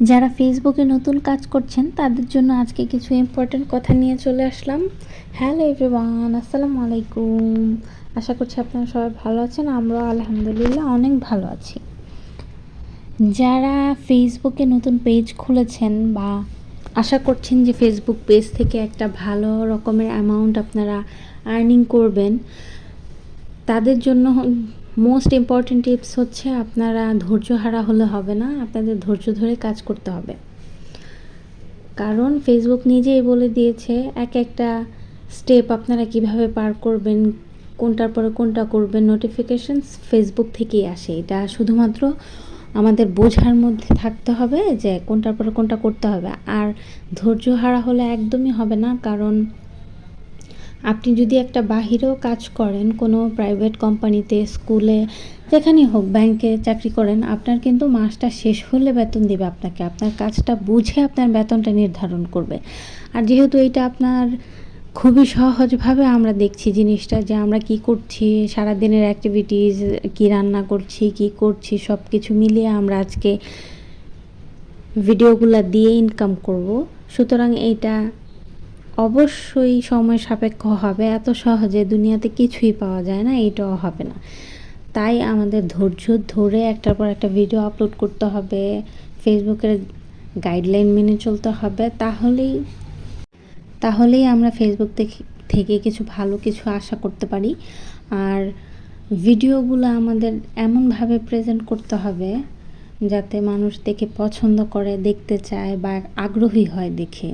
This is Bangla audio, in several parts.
যারা ফেসবুকে নতুন কাজ করছেন, তাদের জন্য আজকে কিছু ইম্পর্টেন্ট কথা নিয়ে চলে আসলাম। হ্যালো এভরিওয়ান আসসালামু আলাইকুম। আশা করছি আপনারা সবাই ভালো আছেন আমরা আলহামদুলিল্লাহ অনেক ভালো আছি। যারা ফেসবুকে নতুন পেজ খুলেছেন বা আশা করছেন যে ফেসবুক পেজ থেকে একটা ভালো রকমের অ্যামাউন্ট আপনারা আর্নিং করবেন, তাদের জন্য মোস্ট ইম্পর্ট্যান্ট টিপস হচ্ছে আপনারা ধৈর্য হারা হলে হবে না, আপনাদের ধৈর্য ধরে কাজ করতে হবে। কারণ ফেসবুক নিজেই বলে দিয়েছে, এক একটা স্টেপ আপনারা কীভাবে পার করবেন, কোনটার পরে কোনটা করবেন নোটিফিকেশন ফেসবুক থেকেই আসে। এটা শুধুমাত্র আমাদের বোঝার মধ্যে থাকতে হবে যে কোনটার পরে কোনটা করতে হবে। আর ধৈর্য হারা হলে একদমই হবে না, কারণ আপনি যদি একটা বাহিরেও কাজ করেন, কোনো প্রাইভেট কোম্পানিতে স্কুলে যেখানেই হোক ব্যাংকে চাকরি করেন, আপনার কিন্তু মাসটা শেষ হলে বেতন দেবে আপনাকে। আপনার কাজটা বুঝে আপনার বেতনটা নির্ধারণ করবে। আর যেহেতু এটা আপনার খুবই সহজভাবে আমরা দেখছি জিনিসটা যে আমরা কি করছি, সারাদিনের অ্যাক্টিভিটিস কি রান্না করছি, কি করছি সব কিছু মিলিয়ে আমরা আজকে ভিডিওগুলো দিয়ে ইনকাম করব। সুতরাং এইটা অবশ্যই সময় সাপেক্ষ হবে। এত সহজে দুনিয়াতে কিছুই পাওয়া যায় না, এইটাও হবে না। তাই আমাদের ধৈর্য ধরে একটার পর একটা ভিডিও আপলোড করতে হবে। ফেসবুকের গাইডলাইন মেনে চলতে হবে। তাহলেই তাহলেই আমরা ফেসবুক থেকে কিছু ভালো কিছু আশা করতে পারি। আর ভিডিওগুলো আমাদের এমনভাবে প্রেজেন্ট করতে হবে যাতে মানুষ দেখে পছন্দ করে, দেখতে চায় বা আগ্রহী হয় দেখে।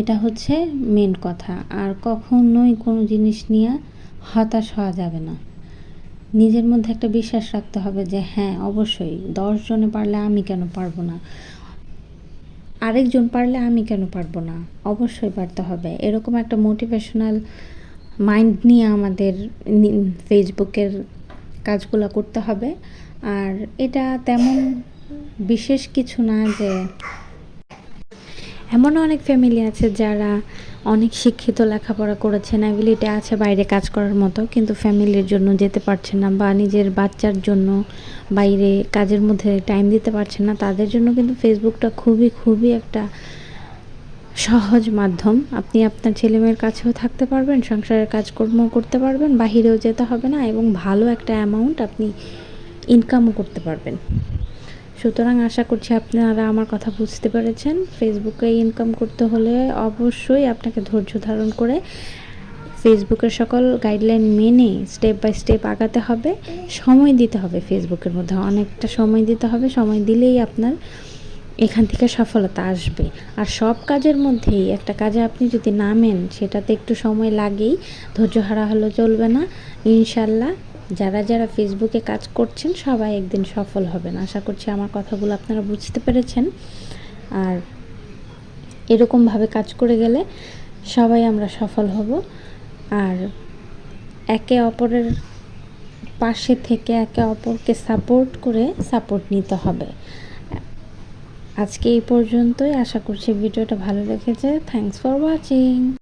এটা হচ্ছে মেন কথা। আর কখনোই কোনো জিনিস নিয়ে হতাশ হওয়া যাবে না। নিজের মধ্যে একটা বিশ্বাস রাখতে হবে যে হ্যাঁ অবশ্যই দশজনে পারলে আমি কেন পারব না? আরেকজন পারলে আমি কেন পারব না? অবশ্যই পারতে হবে। এরকম একটা মোটিভেশনাল মাইন্ড নিয়ে আমাদের ফেসবুকের কাজগুলো করতে হবে। আর এটা তেমন বিশেষ কিছু না যে এমন অনেক ফ্যামিলি আছে যারা অনেক শিক্ষিত লেখাপড়া করেছেন অ্যাবিলিটি আছে বাইরে কাজ করার মতো, কিন্তু ফ্যামিলির জন্য যেতে পারছে না বা নিজের বাচ্চার জন্য বাইরে কাজের মধ্যে টাইম দিতে পারছে না, তাদের জন্য কিন্তু ফেসবুকটা খুবই খুবই একটা সহজ মাধ্যম। আপনি আপনার ছেলেমেয়ের কাছেও থাকতে পারবেন, সংসারের কাজকর্ম করতে পারবেন, বাহিরেও যেতে হবে না এবং ভালো একটা অ্যামাউন্ট আপনি ইনকামও করতে পারবেন। সুতরাং আশা করছি আপনারা আমার কথা বুঝতে পেরেছেন। ফেসবুকে ইনকাম করতে হলে অবশ্যই আপনাকে ধৈর্য ধারণ করে ফেসবুকের সকল গাইডলাইন মেনে স্টেপ বাই স্টেপ আগাতে হবে। সময় দিতে হবে ফেসবুকের মধ্যে। অনেকটা সময় দিতে হবে। সময় দিলেই আপনার এখান থেকে সফলতা আসবে। আর সব কাজের মধ্যেই একটা কাজে আপনি যদি নামেন, সেটাতে একটু সময় লাগেই। ধৈর্য হারা হলে চলবে না। ইনশাল্লাহ যারা যারা ফেসবুকে কাজ করছেন, সবাই একদিন সফল হবেন। আশা করছি আমার কথাগুলো আপনারা বুঝতে পেরেছেন। আর এরকমভাবে কাজ করে গেলে সবাই আমরা সফল হব। আর একে অপরের পাশে থেকে একে অপরকে সাপোর্ট করে সাপোর্ট নিতে হবে। আজকে এই পর্যন্তই। আশা করছি ভিডিওটা ভালো লেগেছে। Thanks for watching